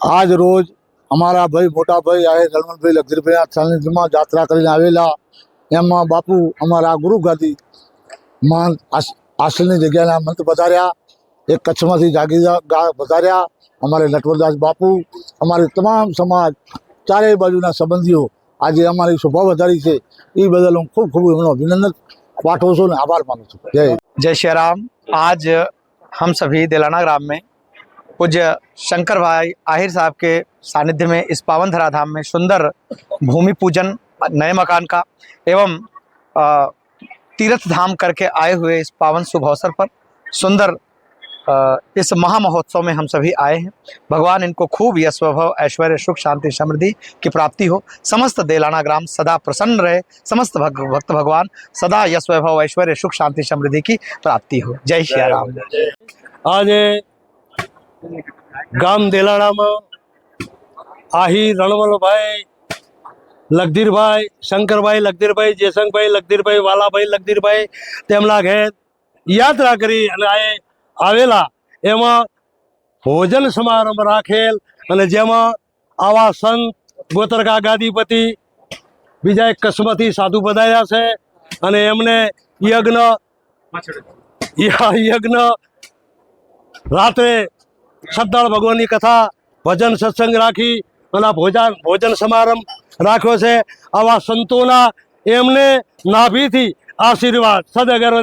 આજ રોજ અમારા ભાઈ, મોટા ભાઈ આ રણમણભાઈ લક્ઝરીભાઈના સાનિધ્યમાં જાત્રા કરીને આવેલા. એમાં બાપુ અમારા ગુરુ ગાદી માન આશ્રમની જગ્યાના મંત્ર વધાર્યા એ કચ્છમાંથી જાગીરદાર પધાર્યા. અમારે નટવરદાસ બાપુ, અમારે તમામ સમાજ, ચારેય બાજુના સંબંધીઓ આજે અમારી શોભા વધારી છે. એ બદલ હું ખૂબ ખૂબ એમનો અભિનંદન પાઠવું છું અને આભાર માનું છું. જય જય શ્રી રામ. આજ હમ સભી દેલાના ગ્રામ મેં पूज्य शंकर भाई आहिर साहब के सानिध्य में इस पावन धराधाम में सुंदर भूमि पूजन नए मकान का एवं तीर्थ धाम करके आए हुए इस पावन शुभ अवसर पर सुंदर इस महामहोत्सव में हम सभी आए हैं। भगवान इनको खूब यश वैभव ऐश्वर्य सुख शांति समृद्धि की प्राप्ति हो। समस्त देलाना ग्राम सदा प्रसन्न रहे। समस्त भग, भक्त भगवान सदा यश वैभव ऐश्वर्य सुख शांति समृद्धि की प्राप्ति हो। जय श्री राम। આજે ગામ દેલાણામાં આહિર રણવલભાઈ, લગધીરભાઈ, શંકરભાઈ લગધીરભાઈ જયશંકભાઈ લગધીરભાઈ, વાલાભાઈ લગધીરભાઈ તેમના ઘેર યાત્રા કરી અને આ આવેલા. એમાં ભોજન સમારંભ રાખેલ અને જેમાં આવા સંત ગોતરકા ગાદીપતિ, બીજા એક કસમતી સાધુ બધાયા છે અને એમને યજ્ઞ યજ્ઞ રાત્રે શ્રદ્ધાળ ભગવાનની કથા, ભજન સત્સંગ રાખી અને ભોજન ભોજન સમારંભ રાખ્યો છે. આવા સંતોના એમને નાભીથી આશીર્વાદ. સદગર